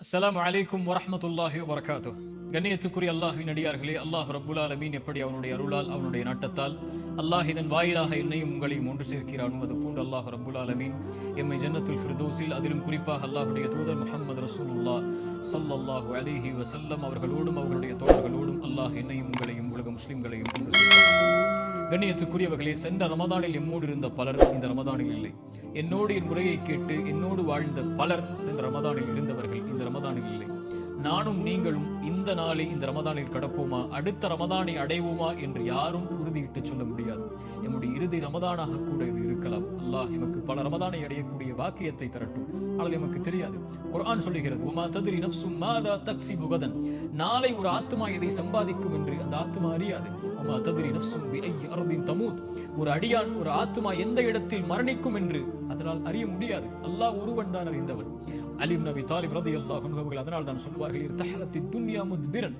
அஸ்லாம் அலைக்கும் வரமத்துல்லாஹி வரகாத்து கண்ணியத்துக்குரிய அல்லாஹின் அடியார்களே அல்லாஹ் ரப்புல் ஆலமீன் எப்படி அவனுடைய அருளால் அவனுடைய நட்டத்தால் அல்லாஹ் இதன் வாயிலாக என்னையும் உங்களையும் ஒன்று சேர்க்கிறானோ அது போன்று அல்லாஹ் ரப்புல் அலமீன் எம்மை ஜன்னத்துல் ஃபிர்தோஸில் அதிலும் குறிப்பாக அல்லாஹுடைய தூதர் முகமது ரசூலுல்லா சல்லல்லாஹு அலிஹி வசல்லம் அவர்களோடும் அவர்களுடைய தோழர்களோடும் அல்லாஹ் என்னையும் உங்களையும் உலக முஸ்லிம்களையும் ஒன்று சேர்க்கிறான். கண்ணியத்துக்குரியவர்களே சென்ற ரமதானில் எம்மோடு இருந்த பலர் இந்த ரமதானில் இல்லை. என்னோடு என் முறையை கேட்டு என்னோடு வாழ்ந்த பலர் சென்ற ரமதானில் இருந்தவர்கள் இந்த ரமதானில் இல்லை. நானும் நீங்களும் இந்த நாளை இந்த ரமதானில் கடப்போமா? அடுத்த ரமதானை அடைவோமா? என்று யாரும் உறுதியிட்டு சொல்ல முடியாது. எம்முடைய இறுதி ரமதானாக கூட இது இருக்கலாம். அல்லாஹ் எமக்கு பல ரமதானை அடையக்கூடிய வாக்கியத்தை தரட்டும். ஆனால் எமக்கு தெரியாது. குர்ஆன் சொல்லுகிறது உமா ததிரி நப்சும் மாதா தக்சி புகதன் நாளை ஒரு ஆத்மா இதை சம்பாதிக்கும் என்று அந்த ஆத்மா அறியாது. உமா ததிரி நப்சும் பி ஐ தமூத். ஒரு அடியான் ஒரு ஆத்மா எந்த இடத்தில் மரணிக்கும் என்று அதனால் அறிய முடியாது. அல்லாஹ் ஒருவன் தான் அறிந்தவன். அலிம் நபி தாலிப் ரதி அல்லாஹ் அவர்கள் அதனால் தான் சொல்வார்கள் இருத்தஹலத்தில் துன்யா முத்பிரன்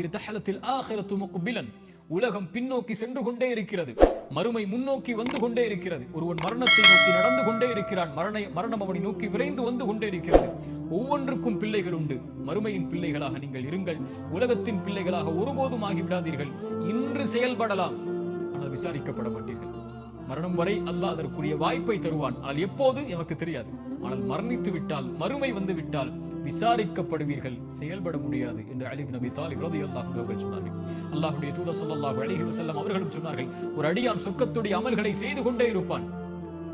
இருத்தஹலத்தில் ஆஹிரத்து முக்பிலன். உலகம் பின்னோக்கி சென்று கொண்டே இருக்கிறது மறுமை முன்னோக்கி வந்து கொண்டே இருக்கிறது ஒருவன் மரணத்தை நோக்கி நடந்து கொண்டே இருக்கிறான் மரண மரணம் அவனை நோக்கி விரைந்து வந்து கொண்டே இருக்கிறது. ஒவ்வொன்றுக்கும் பிள்ளைகள் உண்டு மறுமையின் பிள்ளைகளாக நீங்கள் இருங்கள் உலகத்தின் பிள்ளைகளாக ஒருபோதும் ஆகிவிடாதீர்கள் இன்று செயல்படலாம். ஆனால் விசாரிக்கப்பட மாட்டீர்கள். மரணம் வரை அல்லாஹ் அதற்குரிய வாய்ப்பை தருவான் ஆனால் எப்போது? எனக்கு தெரியாது. ஆனால் மரணித்து விட்டால் மறுமை வந்து விட்டால் விசாரிக்கப்படுவீர்கள். செயல்பட முடியாது என்று அலிப் நபி தாலிப் ரலியல்லாஹு அல்லாஹ் அவர்கள் சொன்னார்கள். அல்லாஹுடைய தூத ஸல்லல்லாஹு அலைஹி வசல்லம் அவர்களும் சொன்னார்கள் ஒரு அடியான் சொர்க்கத்துடைய அமல்களை செய்து கொண்டே இருப்பான்.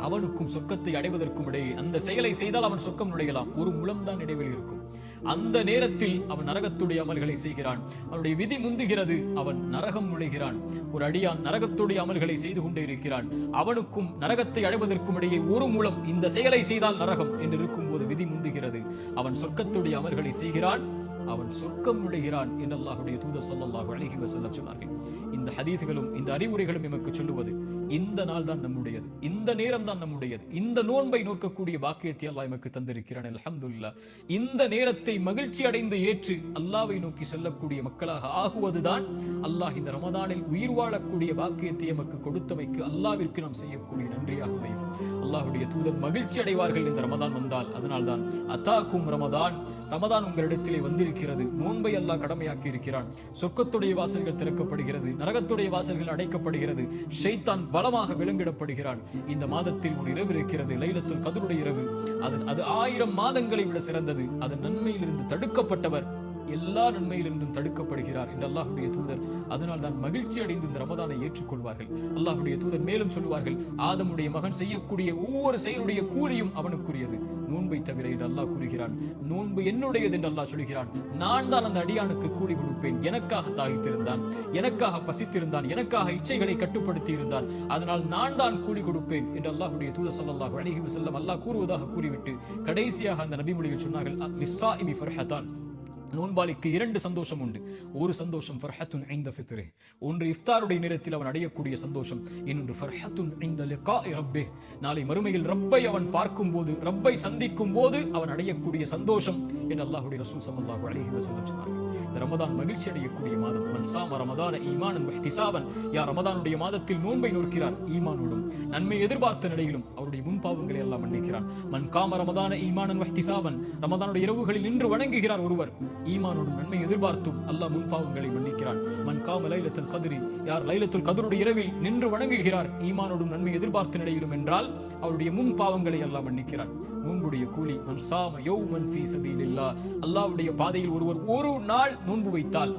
அவனுக்கும் சொர்க்கத்தை அடைவதற்கும் இடையே அந்த செயலை செய்தால் அவன் சொர்க்கம் நுழையலாம். ஒரு முழம்தான் இடைவெளி இருக்கும். அந்த நேரத்தில் அவன் நரகத்துடைய அமல்களை செய்கிறான். அவனுடைய விதி முந்துகிறது அவன் நரகம் நுழைகிறான். ஒரு அடியான் நரகத்துடைய அமல்களை செய்து கொண்டே இருக்கிறான். அவனுக்கும் நரகத்தை அடைவதற்கும் இடையே ஒரு மூலம் இந்த செயலை செய்தால் நரகம் என்று இருக்கும்போது விதி முந்துகிறது. அவன் சொர்க்கத்துடைய அமல்களை செய்கிறான் அவன் சொர்க்கம் நுழைகிறான் என்று அல்லாஹுடைய தூதர் ஸல்லல்லாஹு அழகி வசல்லம் சொன்னார்கள். இந்த ஹதீதுகளும் இந்த அறிவுரைகளும் எமக்கு சொல்லுவது இந்த நாள் தான் நம்முடையது. இந்த நேரம் தான் நம்முடையது. இந்த நோன்பை நோக்கக்கூடிய பாக்கியத்தை அல்லாஹ் எமக்கு தந்திருக்கிறான். அலமதுல்லா இந்த நேரத்தை மகிழ்ச்சி அடைந்து ஏற்று அல்லாவை நோக்கி செல்லக்கூடிய மக்களாக ஆகுவதுதான் அல்லாஹ் இந்த ரமதானில் உயிர் வாழக்கூடிய பாக்கியத்தை எமக்கு கொடுத்தமைக்கு அல்லாவிற்கு நாம் செய்யக்கூடிய நன்றியாக அமையும் அல்லாஹுடைய தூதர் மகிழ்ச்சி அடைவார்கள் இந்த ரமதான் வந்தால். அதனால் தான் அத்தாக்கும் ரமதான். ரமதான் உங்களிடத்திலே வந்திருக்கிறது. நோன்பை அல்லாஹ் கடமையாக்கி இருக்கிறான். சொர்க்கத்துடைய வாசல்கள் திறக்கப்படுகிறது. நரகத்துடைய வாசல்கள் அடைக்கப்படுகிறது. ஷைத்தான் பலமாக விலங்கிடப்படுகிறான் இந்த மாதத்தில் ஒரு இரவு இருக்கிறது லைலத்துல் கதருடைய இரவு. அது அது ஆயிரம் மாதங்களை விட சிறந்தது. அதன் நன்மையிலிருந்து தடுக்கப்பட்டவர் எல்லா நன்மையிலிருந்தும் தடுக்கப்படுகிறார் என்று அல்லாஹுடைய தூதர். அதனால் தான் மகிழ்ச்சி அடைந்து இந்த ரமதானை ஏற்றுக்கொள்வார்கள். அல்லாஹுடைய தூதர் மேலும் சொல்வார்கள் ஆதமுடைய மகன் செய்யக்கூடிய ஒவ்வொரு செயலுடைய கூலியும் அவனுக்குரியது. நோன்பை தவிர என்று அல்லாஹ் கூறுகிறான். நோன்பு என்னுடையது என்று அல்லாஹ் சொல்கிறான். நான் தான் அந்த அடியானுக்கு கூலி கொடுப்பேன். எனக்காக தாகித்திருந்தான். எனக்காக பசித்திருந்தான். எனக்காக இச்சைகளை கட்டுப்படுத்தி இருந்தான் அதனால் நான் தான் கூலி கொடுப்பேன். என்று அல்லாஹுடைய தூதர் ஸல்லல்லாஹு அலைஹி செல்லம் அல்லாஹ் கூறுவதாக கூறிவிட்டு கடைசியாக அந்த நபிமொழியில் சொன்னார்கள் நோன்பாளிக்கு இரண்டு சந்தோஷம் உண்டு. ஒரு சந்தோஷம் ஃபர்ஹத்துன் ஐந்த ஃபித்ரே. ஒன்று இஃப்தாருடைய நேரத்தில் அவன் அடையக்கூடிய சந்தோஷம். இன்னொன்று ஃபர்ஹத்துன் ஐந்த ரப்பே. நாளை மறுமையில் ரப்பை அவன் பார்க்கும் போது ரப்பை சந்திக்கும் போது அவன் அடையக்கூடிய சந்தோஷம் என் அல்லாஹுடைய ரசூல் ஸல்லல்லாஹு அலைஹி வஸல்லம் இந்த ரமதான் மகிழ்ச்சி அடையக்கூடிய மாதம். மன் சாம ரமதான ஈமானன் வஹ்திசாபன். யா ரமதானுடைய மாதத்தில் நோன்பை நோக்கிறார் ஈமானோடும். நன்மை எதிர்பார்த்த நிலையிலும் அவருடைய முன்பாவங்களை எல்லாம் மன்னிக்கிறான். மன் காம ரமதான ஈமானன் வஹ்திசாவன் ரமதானுடைய இரவுகளில் நின்று வணங்குகிறார் ஒருவர். ஈமானோடும் நன்மை எதிர்பார்த்தும் அல்லாஹ் முன்பாவங்களை மன்னிக்கிறான். மன் காம லைலத்தில் கதிரி யார் லைலத்தில் கதருடைய இரவில் நின்று வணங்குகிறார் ஈமானோடும் நன்மை எதிர்பார்த்து நிலையிலும் என்றால் அவருடைய முன் பாவங்களை அல்லாஹ் மன்னிக்கிறான். நோன்புடைய கூலி மன் சாம யௌமன் ஃபீ சபீலில்லாஹ். அல்லாஹ்வுடைய பாதையில் ஒருவர் ஒரு நாள் நோன்பு வைத்தால்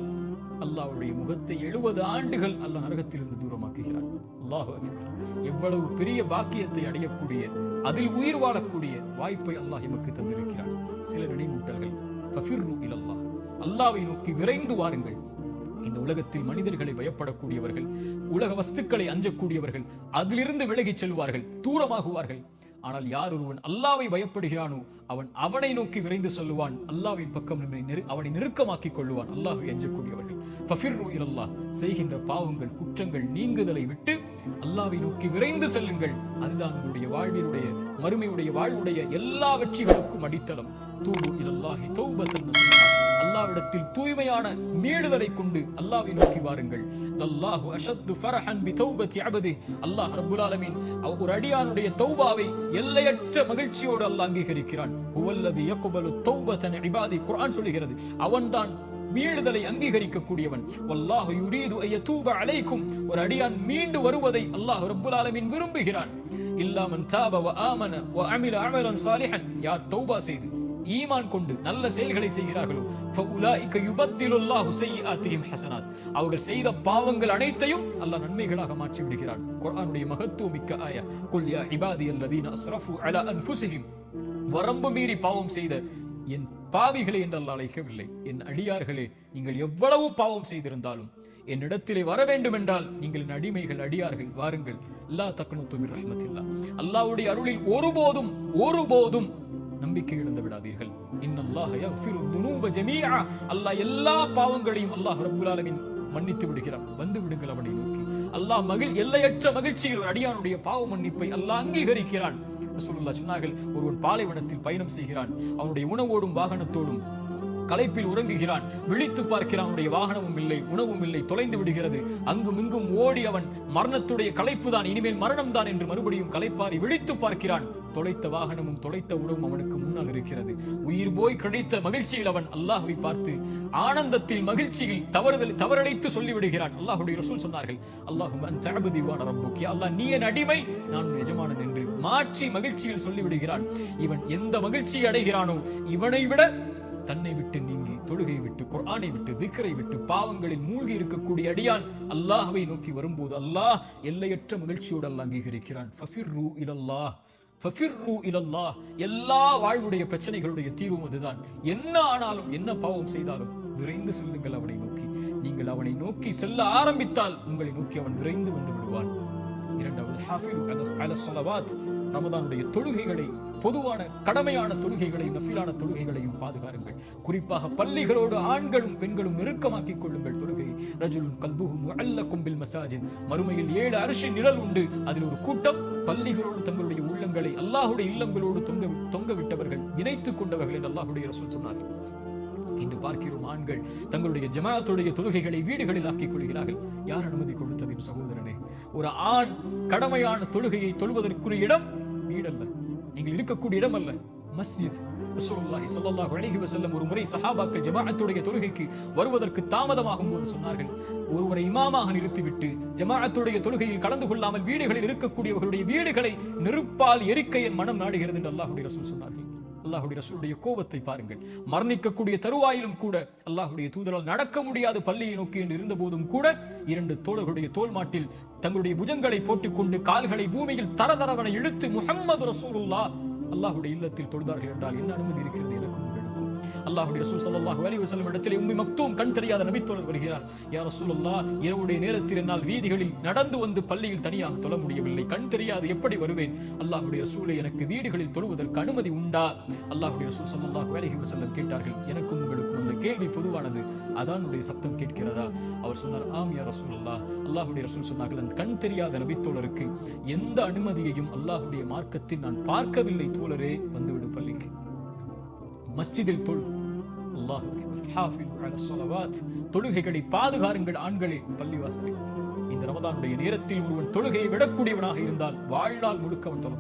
அல்லாஹ்வுடைய முகத்தை எழுபது ஆண்டுகள் அல்லாஹ் நரகத்திலிருந்து தூரமாக்குகிறான். அல்லாஹ் எவ்வளவு பெரிய பாக்கியத்தை அடையக்கூடிய அதில் உயிர் வாழக்கூடிய வாய்ப்பை அல்லாஹ் எமக்கு தந்திருக்கிறான். சில நினைவூட்டல்கள் ஃபஃபிர்ரு இலல்லாஹ். அல்லாவை நோக்கி விரைந்து வாருங்கள். இந்த உலகத்தில் மனிதர்களை பயப்படக்கூடியவர்கள் உலக வஸ்துக்களை அஞ்சக்கூடியவர்கள் அதிலிருந்து விலகிச் செல்வார்கள் தூரமாகுவார்கள். ஆனால் யார் ஒருவன் அல்லாவை பயப்படுகிறானோ அவன் அவனை நோக்கி விரைந்து சொல்லுவான். அல்லாவின் பக்கம் நம்மை அவனை நெருக்கமாக்கிக் கொள்ளுவான். அல்லாஹை அஞ்சக்கூடியவர்கள் ஃபஃபிர்ரு செய்கின்ற பாவங்கள் குற்றங்கள் நீங்குதலை விட்டு அல்லாவை நோக்கி விரைந்து செல்லுங்கள். அதுதான் உங்களுடைய வாழ்வினுடைய மறுமையுடைய வாழ்வுடைய எல்லா வெற்றிகளுக்கும் அடித்தளம். தூபு இலல்லாஹி தௌபத்தன் அல்லாவிடத்தில் தூய்மையான மீளுதலை கொண்டு அல்லாவை நோக்கி வாருங்கள். அல்லாஹு அஷத்து ஃபரஹன் பி தௌபத்தி அபதி. அல்லாஹ் ரப்புல் ஆலமீன் ஒரு அடியானுடைய தௌபாவை எல்லையற்ற மகிழ்ச்சியோடு அல்லாஹ் அங்கீகரிக்கிறான். ஹுவல்லது யக்குபலு தௌபத்தன் இபாதி. குர்ஆன் சொல்கிறது அவன்தான் மீளுதலை அங்கீகரிக்கக்கூடியவன். வல்லாஹு யுரீது ஐயதூப அலைக்கும். ஒரு அடியான் மீண்டு வருவதை அல்லாஹ் ரப்புல் ஆலமீன் விரும்புகிறான். இல்லாமன் தாப வ ஆமன வ அமில அமலன் சாலிஹன். யார் தௌபா செய்து ஈமான் கொண்டு நல்ல செயல்களை செய்கிறார்களோ? ஃபஉலாயிக யுபத்திலுல்லாஹ் ஸய்யிஆத்திஹிம் ஹஸனாத் அவர்கள் செய்த பாவங்கள் அனைத்தையும் அல்லாஹ் நன்மைகளாக மாற்றி விடுகிறான். குர்ஆனுடைய மகத்துவமிக்க ஆயா. குல் யா இபாதியல்லதீன அஸ்ரஃபு அலா அன்ஃபுஸிஹிம். வரம்பு மீறி பாவம் செய்த என் பாவிகளை என்று அல்லாஹ் அழைக்கவில்லை. என் அடியார்களே நீங்கள் எவ்வளவு பாவம் செய்திருந்தாலும் என்னிடத்திலே வர வேண்டும் என்றால் நீங்கள் அடிமைகள் அடியார்கள் வாருங்கள். அல்லா தக்கனு மிர் ரஹ்மத்தில்லா. அருளில் ஒருபோதும் ஒருபோதும் நம்பிக்கை இழந்து விடாதீர்கள். இன்னல்லாஹ் யக்ஃபிரு துனூப ஜமீஆ. அல்லாஹ் எல்லா பாவங்களையும் அல்லாஹ் ரப்புல் ஆலமீன் மன்னித்து விடுகிறான். வந்து விடுங்கள் அவனை நோக்கி. அல்லாஹ் மகிழ் எல்லையற்ற மகிழ்ச்சியில் ஒரு அடியானுடைய பாவ மன்னிப்பை அல்லாஹ் அங்கீகரிக்கிறான். ரசூலுல்லாஹ் சொன்னார்கள் ஒருவன் பாலைவனத்தில் பயணம் செய்கிறான். அவனுடைய உணவோடும் வாகனத்தோடும் களைப்பில் உறங்குகிறான். விழித்து பார்க்கிறான். அவனுடைய வாகனமும் இல்லை உணவும் இல்லை தொலைந்து விடுகிறது. அங்கும் இங்கும் ஓடி அவன் மரணத்துடைய களைப்பு தான் இனிமேல் மரணம் தான் என்று மறுபடியும் களைப்பாரி விழித்து பார்க்கிறான். தொலைத்த வாகனமும் தொலைத்த உணவும் அவனுக்கு முன்னால் இருக்கிறது. உயிர் போய் கிடைத்த மகிழ்ச்சியில் அவன் அல்லாஹுவை பார்த்து ஆனந்தத்தில் மகிழ்ச்சியில் தவறுதல் தவறழைத்து சொல்லிவிடுகிறான். அல்லாஹுடைய ரசூல் சொன்னார்கள் அல்லாஹும் தளபதிவான தஅபுதிவான அல்லாஹ் நீ என் அடிமை நான் எஜமானன் என்று மாற்றி மகிழ்ச்சியில் சொல்லிவிடுகிறான். இவன் எந்த மகிழ்ச்சியை அடைகிறானோ இவனை விட தன்னை விட்டு நீங்கி தொழுகை விட்டு குரானை விட்டு திக்கரை விட்டு பாவங்களில் மூழ்கி இருக்கக்கூடிய அடியான் அல்லாஹவை நோக்கி வரும்போது அல்லாஹ் எல்லையற்ற மகிழ்ச்சியோடு அல்லாஹ் அங்கீகரிக்கிறான். ஃபஃபிர்ரு இலல்லாஹ் ஃபஃபிர்ரு இலல்லாஹ். எல்லா வாழ்வுடைய பிரச்சனைகளுடைய தீர்வும் அதுதான். என்ன ஆனாலும் என்ன பாவம் செய்தாலும் விரைந்து செல்லுங்கள் அவனை நோக்கி. நீங்கள் அவனை நோக்கி செல்ல ஆரம்பித்தால் உங்களை நோக்கி அவன் விரைந்து வந்து விடுவான். இரண்டாவது ஹாஃபிது அல- அல ரமதானுடைய தொழுகைகளை பொதுவான கடமையான தொழுகைகளை நஃபீலான தொழுகைகளையும் பாதுகாருங்கள். குறிப்பாக பள்ளிகளோடு ஆண்களும் பெண்களும் நெருக்கமாக்கிக் கொள்ளுங்கள் தொழுகை. ரஜுலும் கல்புகும் அல்ல கும்பில் மசாஜித். மறுமையில் ஏழு அரிசி நிழல் உண்டு. அதில் ஒரு கூட்டம். பள்ளிகளோடு தங்களுடைய உள்ளங்களை அல்லாஹுடைய இல்லங்களோடு தொங்க தொங்க விட்டவர்கள் இணைத்துக் கொண்டவர்கள் என்று அல்லாஹுடைய ரசூல் சொன்னார்கள் இன்று பார்க்கிறோம் ஆண்கள் தங்களுடைய ஜமாத்துடைய தொழுகைகளை வீடுகளில் ஆக்கிக் கொள்கிறார்கள். யார் அனுமதி கொடுத்ததின் சகோதரனே? ஒரு ஆண் கடமையான தொழுகையை தொழுவதற்குரிய இடம் வீடல்ல நீங்கள் இருக்கக்கூடிய இடம் அல்ல மஸ்ஜித். ரசூலுல்லாஹி ஸல்லல்லாஹு அலைஹி வஸல்லம் ஒரு முறை சஹாபாக்கள் ஜமாஅத்துடைய தொழுகைக்கு வருவதற்கு தாமதமாகும் போது சொன்னார்கள். ஒருவரை இமாமாக நிறுத்திவிட்டு ஜமாஅத்துடைய தொழுகையில் கலந்து கொள்ளாமல் வீடுகளில் இருக்கக்கூடியவர்களுடைய வீடுகளை நெருப்பால் எரிக்க என் மனம் நாடுகிறது என்று அல்லாஹ்வுடைய ரசூல் சொன்னார்கள். அல்லாஹுடைய ரசூலுடைய கோபத்தை பாருங்கள். மரணிக்கக்கூடிய தருவாயிலும் கூட அல்லாஹுடைய தூதரால் நடக்க முடியாது பள்ளியை நோக்கி என்று இருந்த போதும் கூட இரண்டு தோழர்களுடைய தோல் மாட்டில் தங்களுடைய புஜங்களை போட்டுக்கொண்டு கால்களை பூமியில் தரதரவன இழுத்து முஹம்மது ரசூலுல்லா அல்லாஹுடைய இல்லத்தில் தொழுதார்கள் என்றால் என்ன அனுமதி இருக்கிறது எனக்கும்? அல்லாஹுடைய ரசூல் சல்லாஹூ அலி வசலம் இடத்திலே உண்மை மக்தூம் கண் தெரியாத நபித்தோழர் வருகிறார். யா ரசூலுல்லாஹ் இரவுடைய நேரத்தில் என்னால் வீதிகளில் நடந்து வந்து பள்ளியில் தனியாக தொழ முடியவில்லை. கண் தெரியாது எப்படி வருவேன்? அல்லாஹுடைய ரசூலை எனக்கு வீடுகளில் தொழுவதற்கு அனுமதி உண்டா? அல்லாஹுடைய ரசூல் சல்லாஹூ அலி வஸல்லம் கேட்டார்கள். எனக்கும் உங்களுக்கும் அந்த கேள்வி பொதுவானது. அதானுடைய சப்தம் கேட்கிறதா? அவர் சொன்னார் ஆம் யா ரசூலுல்லாஹ். அல்லாஹுடைய ரசூல் சொன்னார்கள் அந்த கண் தெரியாத நபித்தோழருக்கு எந்த அனுமதியையும் அல்லாஹுடைய மார்க்கத்தில் நான் பார்க்கவில்லை தோழரே. வந்துவிடு பள்ளிக்கு. மஸ்ஜிதில் தொழு. அல்லாஹ் தொழுகைகளை பாதுகாருங்கள் ஆண்களே பள்ளிவாசலில். இந்த ரமதானுடைய நேரத்தில் ஒருவன் தொழுகையை விடக்கூடியவனாக இருந்தால் வாழ்நாள் முழுக்க அவன் தொழ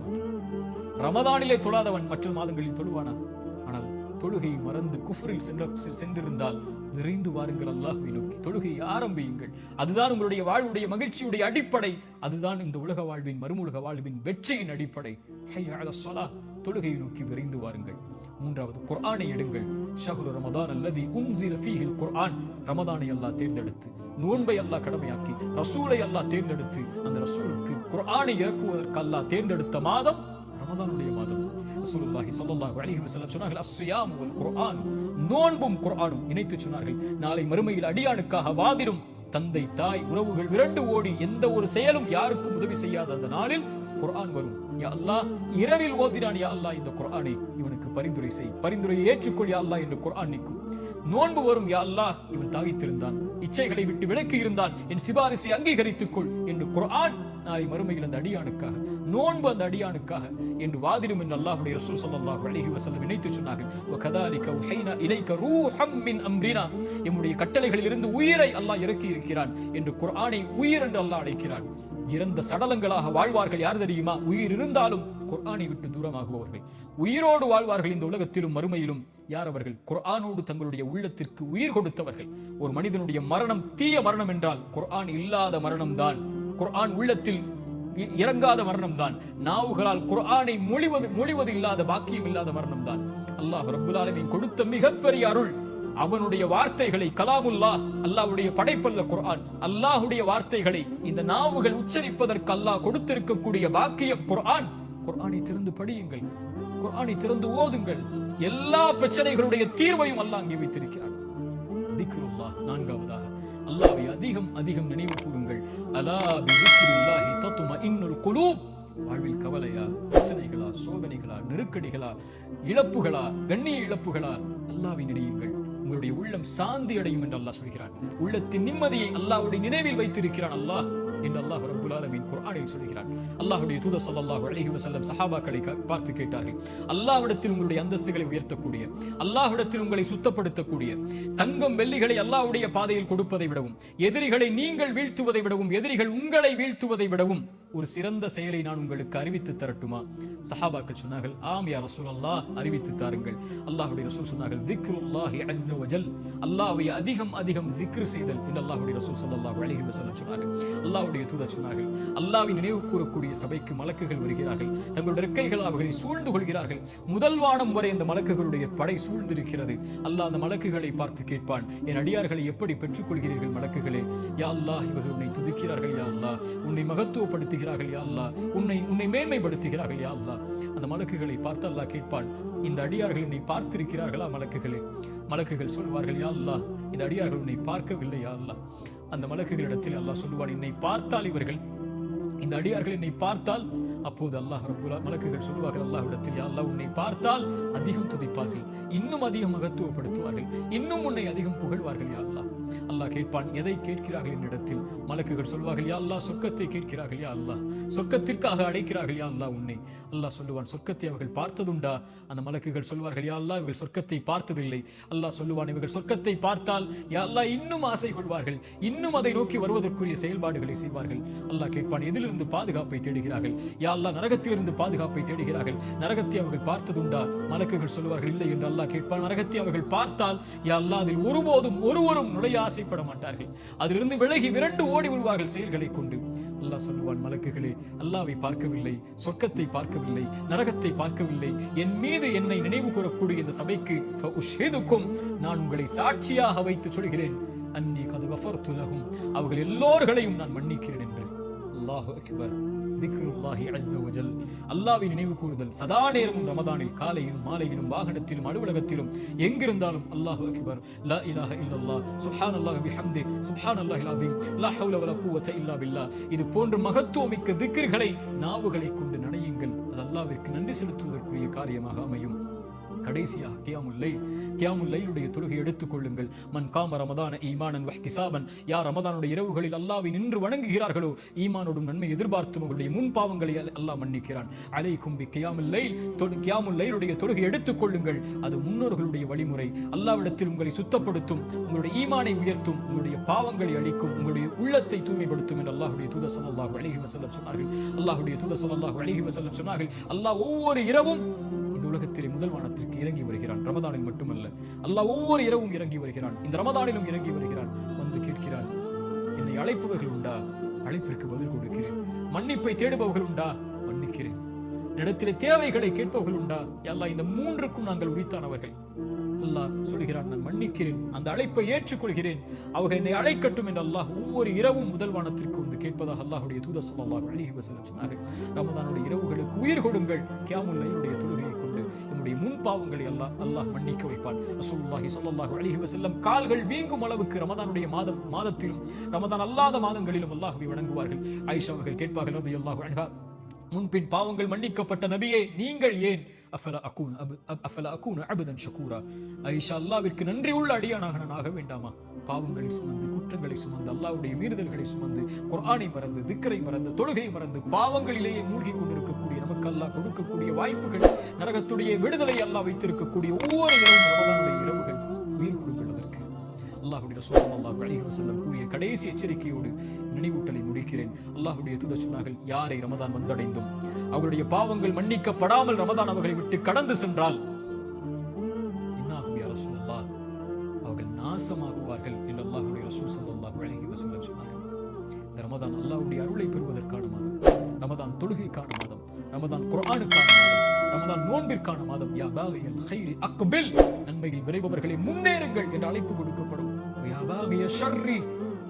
ரமதானிலே தொழாதவன் மற்ற மாதங்களில் தொழுவானா? ஆனால் தொழுகையை மறந்து குஃபரில் சென்ற செ- சென்றிருந்தால் விரைந்து வாருங்கள் அல்லாஹுவை நோக்கி. தொழுகையை ஆரம்பியுங்கள். அதுதான் உங்களுடைய வாழ்வுடைய மகிழ்ச்சியுடைய அடிப்படை. அதுதான் இந்த உலக வாழ்வின் மறுமுலக வாழ்வின் வெற்றியின் அடிப்படை. ஹைய அல தொழுகையை நோக்கி விரைந்து வாருங்கள். மூன்றாவது குர்ஆனை எடுங்கள். ஷஹ்ரு ரமதான் அல்லதி உன்சில ஃபீஹில் குர்ஆன். ரமதானை அல்லாஹ் தேர்ந்தெடுத்து நோன்பை அல்லாஹ் கடமையாக்கி ரசூலை அல்லாஹ் தேர்ந்தெடுத்து அந்த ரசூலுக்கு குர்ஆனை இறக்குவதற்கு அல்லாஹ் தேர்ந்தெடுத்த மாதம் ரமதானுடைய மாதம். ரசூலுல்லாஹி ஸல்லல்லாஹு அலைஹி வஸல்லம் சொன்னார்கள் அஸ்ஸியாமு வல் குர்ஆன். நோன்பும் குர்ஆனும் இணைத்து சொன்னார்கள் நாளை மறுமையில் அடியானுக்காக வாதிடும். தந்தை தாய் உறவுகள் விரண்டு ஓடி எந்த ஒரு செயலும் யாருக்கும் உதவி செய்யாத அந்த நாளில் குர்ஆன் வரும். யா அல்லாஹ் இரவில் ஓதினான் யா அல்லாஹ் இந்த குர்ஆனை இவனுக்கு பரிந்துரை செய் பரிந்துரையை ஏற்றுக்கொள் யா அல்லாஹ் என்று குர்ஆன் நிற்கும் நோன்பு வரும் யா அல்லாஹ் இவன் தாகித்திருந்தான். இச்சைகளை விட்டு விலக்கி இருந்தான். என் சிபாரிசை அங்கீகரித்துக் கொள் என்று குர்ஆன் நாளை மறுமையில் அந்த அடியானுக்காக நோன்பு அந்த அடியானுக்காக என்று வாதிடும் என்று அல்லாஹுடைய ரசூல் சல்லாஹ் அலைஹி வசல்லம் இணைத்து சொன்னார்கள். வகதாலிக மின் அம்ரினா. எம்முடைய கட்டளைகளில் இருந்து உயிரை அல்லாஹ் இறக்கி இருக்கிறான் என்று குர்ஆனை உயிர் என்று அல்லாஹ் அழைக்கிறான். இறந்த சடலங்களாக வாழ்வார்கள் யார் தெரியுமா? உயிர் இருந்தாலும் குர்ஆனை விட்டு தூரமாகுபவர்கள். உயிரோடு வாழ்வார்கள் இந்த உலகத்திலும் மறுமையிலும் யார் அவர்கள்? குர்ஆனோடு தங்களுடைய உள்ளத்திற்கு உயிர் கொடுத்தவர்கள். ஒரு மனிதனுடைய மரணம் தீய மரணம் என்றால் குர்ஆன் இல்லாத மரணம் தான் குர்ஆன் உள்ளத்தில் இ- இறங்காத மரணம் தான் நாவுகளால் குர்ஆனை மொழிவது மொழிவது இல்லாத பாக்கியம் இல்லாத மரணம் தான் அல்லாஹ் ரபுல் ஆலமீன் கொடுத்த மிகப்பெரிய அருள் அவனுடைய வார்த்தைகளை கலாமுல்லா அல்லாஹ்வுடைய படைப்பல்ல குர்ஆன். அல்லாஹ்வுடைய வார்த்தைகளை இந்த நாவுகள் உச்சரிப்பதற்கு அல்லாஹ் கொடுத்திருக்கக்கூடிய பாக்கியம் குர்ஆன். குர்ஆனை திறந்து படியுங்கள். குர்ஆனை திறந்து ஓதுங்கள். எல்லா பிரச்சனைகளுடைய தீர்வையும் அல்லாஹ் அங்கே வைத்திருக்கிறான். நான்காவதாக அல்லாவை அதிகம் அதிகம் நினைவு கூறுங்கள். அலா பிதிக்ரில்லாஹி தத்மஇன்னுல் குலூப். வாழ்வில் கவலையா பிரச்சனைகளா சோதனைகளா நெருக்கடிகளா இழப்புகளா கண்ணிய இழப்புகளா அல்லாவை நினையுங்கள். உங்களுடைய உள்ளம் சாந்தி அடையும் என்று அல்லாஹ் சொல்கிறான். உள்ளத்தின் நிம்மதியை அல்லாஹ்வுடைய நினைவில் வைத்திருக்கிறான் அல்லாஹ் என்று அல்லாஹ் ரப்புல் ஆலமீன் குர்ஆனில் சொல்கிறான். அல்லாஹுடைய தூத சல்லாஹு அழகி வசல்லம் சஹாபாக்களை பார்த்து கேட்டார்கள். அல்லாஹ்விடத்தில் உங்களுடைய அந்தஸ்துகளை உயர்த்தக்கூடிய அல்லாஹ்விடத்தில் உங்களை சுத்தப்படுத்தக்கூடிய தங்கம் வெள்ளிகளை அல்லாஹ்வுடைய பாதையில் கொடுப்பதை விடவும் எதிரிகளை நீங்கள் வீழ்த்துவதை விடவும் எதிரிகள் உங்களை வீழ்த்துவதை விடவும் ஒரு சிறந்த செயலை நான் உங்களுக்கு அறிவித்து தரட்டுமா? சஹாபாக்கள் சொன்னார்கள் ஆம் யா ரசூலல்லாஹ் அறிவித்து தாருங்கள். அல்லாஹுடைய ரசூல் சொன்னார்கள் திக்ருல்லாஹி அஸ்ஸ வஜல் அல்லாஹ்வை அதிகம் அதிகம் திக்ரு செய்தல் என்று அல்லாஹுடைய ரசூல் ஸல்லல்லாஹு அலைஹி வஸல்லம் சொன்னார்கள். அல்லாஹ்வுடைய தூதர் சொன்னார்கள் அல்லாஹ்வை நினைவு கூறக்கூடிய சபைக்கு மலக்குகள் வருகிறார்கள் தங்களுடைய ரெக்கைகள் அவர்களை சூழ்ந்து கொள்கிறார்கள். முதல் வானம் வரை அந்த மலக்குகளுடைய படை சூழ்ந்திருக்கிறது. அல்லாஹ் அந்த மலக்குகளை பார்த்து கேட்பான் என் அடியார்களை எப்படி பெற்றுக்கொள்கிறீர்கள் மலக்குகளே? யா அல்லாஹ் இவர்கள் உன்னை துதிக்கிறார்கள் யா அல்லாஹ். உன்னை மகத்துவப்படுத்துகிறார்கள் யா உன்னை உன்னை மேன்மைப்படுத்துகிறார்கள் யா அல்லா அந்த மலக்குகளை பார்த்து அல்லாஹ் கேட்பான் இந்த அடியார்கள் என்னை பார்த்திருக்கிறார்களா மலக்குகளே? மலக்குகள் சொல்வார்கள் யா அல்லாஹ் இந்த அடியார்கள் உன்னை பார்க்கவில்லை யா அந்த மலக்குகளிடத்தில் அல்லாஹ் சொல்லுவான் என்னை பார்த்தால் இவர்கள் இந்த அடியார்கள் என்னை பார்த்தால் அப்போது அல்லாஹ் ரப்புல் மலக்குகள் சொல்லுவார்கள் அல்லாஹ்விடத்தில் அல்லாஹ் உன்னை பார்த்தால் அதிகம் துதிப்பார்கள் இன்னும் அதிகம் மகத்துவப்படுத்துவார்கள் இன்னும் உன்னை அதிகம் புகழ்வார்கள் யா அல்லாஹ். அல்லாஹ் கேட்பான் எதை கேட்கிறார்கள் என்னிடத்தில்? மலக்குகள் சொல்வார்கள் யா அல்லா சொர்க்கத்தை கேட்கிறார்கள் யா அல்லா சொர்க்கத்திற்காக அழைக்கிறார்கள் யா அல்லா உன்னை. அல்லாஹ் சொல்லுவான் சொர்க்கத்தை அவர்கள் பார்த்ததுண்டா? அந்த மலக்குகள் சொல்வார்கள் யா அல்லா இவர்கள் சொர்க்கத்தை பார்த்ததில்லை. அல்லாஹ் சொல்லுவான் இவர்கள் சொர்க்கத்தை பார்த்தால் யா அல்லா இன்னும் ஆசை கொள்வார்கள் இன்னும் அதை நோக்கி வருவதற்குரிய செயல்பாடுகளை செய்வார்கள். அல்லாஹ் கேட்பான் எதிலிருந்து பாதுகாப்பை தேடுகிறார்கள்? யா அல்லா நரகத்திலிருந்து பாதுகாப்பை தேடுகிறார்கள். நரகத்தை அவர்கள் பார்த்ததுண்டா? மலக்குகள் சொல்வார்கள் இல்லை என்று அல்லாஹ் கேட்பான் நரகத்தை அவர்கள் பார்த்தால் யா அல்லா அதில் ஒருபோதும் ஒருவரும் நுழைய ஆசைப்பட மாட்டார்கள் அதிலிருந்து விலகி விரண்டு ஓடி விடுவார்கள் செயல்களை கொண்டு. அல்லாஹ் சொல்லுவான் மலக்குகளே அல்லாவை பார்க்கவில்லை சொர்க்கத்தை பார்க்கவில்லை நரகத்தை பார்க்கவில்லை. என் மீது என்னை நினைவு கூறக்கூடிய இந்த சபைக்கு நான் உங்களை சாட்சியாக வைத்து சொல்கிறேன். அன்னி கது கஃபர்து அவர்கள் எல்லோர்களையும் நான் மன்னிக்கிறேன் என்று. அல்லாஹு அக்பர். திக்ருல்லாஹி அஸ்ஸவஜல் அல்லாஹ்வை நினைவு கூறுதல் சதா நேரமும் ரமதானில் காலையிலும் மாலையிலும் வாகனத்திலும் அலுவலகத்திலும் எங்கிருந்தாலும் அல்லாஹு அக்பர். லா இலாஹ இல்லல்லாஹ் சுப்ஹானல்லாஹ் பிஹம்தி சுப்ஹான் சுப்ஹானல்லாஹில் அஸீம் லா ஹவுல வல குவத்த இல்லா பில்லா இது போன்ற மகத்துவமிக்க திக்ர்களை நாவுகளை கொண்டு நடையுங்கள் அது அல்லாஹ்விற்கு நன்றி செலுத்துவதற்குரிய காரியமாக அமையும். கடைசியாக கியாமுல் கியாமுல்லையினுடைய கியாமுல் தொழுகை எடுத்துக் கொள்ளுங்கள். மன் காம ரமதான ஈமானன் வஹ்திசாபன். யார் ரமதானுடைய இரவுகளில் அல்லாவை நின்று வணங்குகிறார்களோ ஈமானோடும் நன்மை எதிர்பார்த்து உங்களுடைய முன் பாவங்களை அல்லாஹ் மன்னிக்கிறான். அலை கும்பி கியாமுல் கியாமுல்லையினுடைய கியாமுல் தொழுகை எடுத்துக் கொள்ளுங்கள். அது முன்னோர்களுடைய வழிமுறை. அல்லாவிடத்தில் உங்களை சுத்தப்படுத்தும் உங்களுடைய ஈமானை உயர்த்தும் உங்களுடைய பாவங்களை அழிக்கும் உங்களுடைய உள்ளத்தை தூய்மைப்படுத்தும் என்று அல்லாஹுடைய தூதர் ஸல்லல்லாஹு அலைஹி வசல்லம் சொன்னார்கள். அல்லாஹுடைய தூதர் அல்லாஹ் அலைஹி வசல்லம் சொன்னார்கள் அல்லாஹ் ஒவ்வொரு இரவும் இந்த உலகத்திலே முதல் வானத்திற்கு இறங்கி வருகிறான். ரமதானில் மட்டுமல்ல அல்லாஹ் ஒவ்வொரு இரவும் இறங்கி வருகிறான். இந்த ரமதானிலும் இறங்கி வருகிறான். வந்து கேட்கிறான் என்னை அழைப்பவர்கள் உண்டா? அழைப்பிற்கு பதில் கொடுக்கிறேன். மன்னிப்பை தேடுபவர்கள் உண்டா? மன்னிக்கிறேன். இடத்திலே தேவைகளை கேட்பவர்கள் உண்டா? எல்லாம் இந்த மூன்றுக்கும் நாங்கள் உரித்தானவர்கள். அல்லாஹ் சொல்கிறான் நான் மன்னிக்கிறேன் அந்த அழைப்பை ஏற்றுக்கொள்கிறேன். அவர்கள் என்னை அழைக்கட்டும் என்று அல்லாஹ் ஒவ்வொரு இரவும் முதல் வானத்திற்கு வந்து கேட்பதாக அல்லாஹுடைய தூத சொல்லாஹ் அழகி வசனம் சொன்னார்கள். ரமதானுடைய இரவுகளுக்கு உயிர் கொடுங்கள். கியாமுல் என்னுடைய தொழுகையை கொண்டு நம்முடைய முன் பாவங்களை அல்லாஹ் அல்லாஹ் மன்னிக்க வைப்பான். ரசூலுல்லாஹி ஸல்லல்லாஹு அலைஹி வஸல்லம் கால்கள் வீங்கும் அளவுக்கு ரமதானுடைய மாதம் மாதத்திலும் ரமதான் அல்லாத மாதங்களிலும் அல்லாஹ்வை வணங்குவார்கள். ஆயிஷா அவர்கள் கேட்பார்கள் ரலியல்லாஹு அன்ஹா முன்பின் பாவங்கள் மன்னிக்கப்பட்ட நபியே நீங்கள் ஏன் அஃபல அகூன் அபு அப்- அஃபல அகூன் அபுதன் ஷகூரா ஐஷா அல்லாவிற்கு நன்றி உள்ள அடியானாக நான் ஆக வேண்டாமா? பாவங்களை சுமந்து குற்றங்களை சுமந்து அல்லாவுடைய மீறுதல்களை சுமந்து குரானை மறந்து திக்கரை மறந்து தொழுகை மறந்து பாவங்களிலேயே மூழ்கி கொண்டிருக்கக்கூடிய நமக்கு அல்லாஹ் கொடுக்கக்கூடிய வாய்ப்புகள் நரகத்துடைய விடுதலை அல்லாஹ் வைத்திருக்கக்கூடிய ஒவ்வொரு இரவும் ரமதானுடைய இரவுகள். உயிர் கொடுங்கள். அல்லாஹுடைய அல்லாஹ்வுடைய அல்லாஹ் அலிஹி வசல்லம் கூறிய கடைசி எச்சரிக்கையோடு நினைவூட்டலை முடிக்கிறேன். அல்லாஹுடைய தூதர் சொன்னார்கள் யாரை ரமதான் வந்தடைந்தும்? அவருடைய பாவங்கள் மன்னிக்கப்படாமல் ரமதான் அவர்களை விட்டு கடந்து சென்றால்? என்னாகும் யா ரசூலல்லாஹ். அவர்கள் நாசமாகுவார்கள் என்று அல்லாஹுடைய ரசூல் சல்லாஹ் அலைஹி வஸல்லம் சொன்னார்கள். இந்த ரமதான் அல்லாஹுடைய அருளை பெறுவதற்கான மாதம். ரமதான் தொழுகைக்கான மாதம். ரமதான் குரானுக்கான மாதம். ரமதான் நோன்பிற்கான மாதம். யா பாகியல் கைரி அக்பில். நன்மையில் விரைபவர்களை முன்னேறுங்கள் என்று அழைப்பு கொடுக்கப்படும்.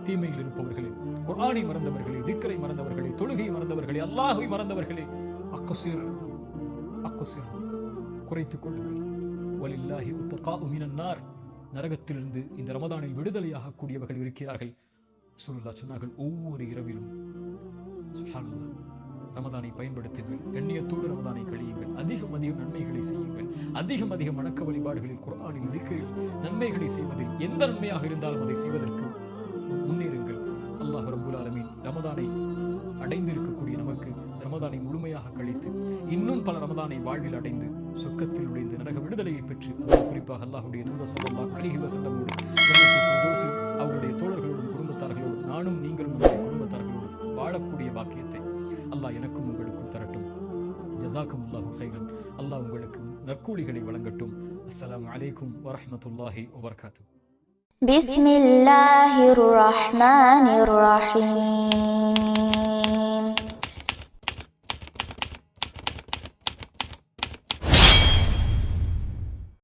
தீமையில் இருப்பவர்களே குரானை மறந்தவர்களே திக்கரை மறந்தவர்களே தொழுகை மறந்தவர்களே அல்லாஹை மறந்தவர்களே அக்குசிர் அக்குசிர். குறைத்துக் கொள்ளுங்கள். வலில்லாஹி உத்தகா உமினார் நரகத்திலிருந்து இந்த ரமதானில் விடுதலையாக கூடியவர்கள் இருக்கிறார்கள். ரசூலுல்லாஹ் சொன்னார்கள் ஒவ்வொரு இரவிலும். சுப்ஹானல்லாஹ் ரமதானை பயன்படுத்துங்கள். கண்ணியத்தோடு ரமதானை கழியுங்கள். அதிகம் அதிகம் நன்மைகளை செய்யுங்கள். அதிகம் அதிகம் வணக்க வழிபாடுகளில் குரானில் இதுக்கு நன்மைகளை செய்வதில் எந்த நன்மையாக இருந்தாலும் அதை செய்வதற்கு முன்னேறுங்கள். அல்லாஹ் ரபுல் ஆலமீன் ரமதானை அடைந்திருக்கக்கூடிய நமக்கு ரமதானை முழுமையாக கழித்து இன்னும் பல ரமதானை வாழ்வில் அடைந்து சொர்க்கத்தில் நுழைந்து நரக விடுதலையை பெற்று அதில் குறிப்பாக அல்லாஹுடைய தூத ஸல்லல்லாஹு அலைஹி வஸல்லமோடு அவருடைய தோழர்களோடும் குடும்பத்தார்களோடும் நானும் நீங்களும் நம்முடைய வாழக்கூடிய பாக்கியத்தை அல்லாஹ் எனக்கும் உங்களுக்கும் தரட்டும் ஜஸாக்கும் அல்லாஹு ஹைரன் அல்லாஹ் உங்களுக்கு நற்கூலிகளை வழங்கட்டும் அஸ்ஸலாமு அலைக்கும் வரஹ்மத்துல்லாஹி வபரகாத்துஹு بسم الله الرحمن الرحيم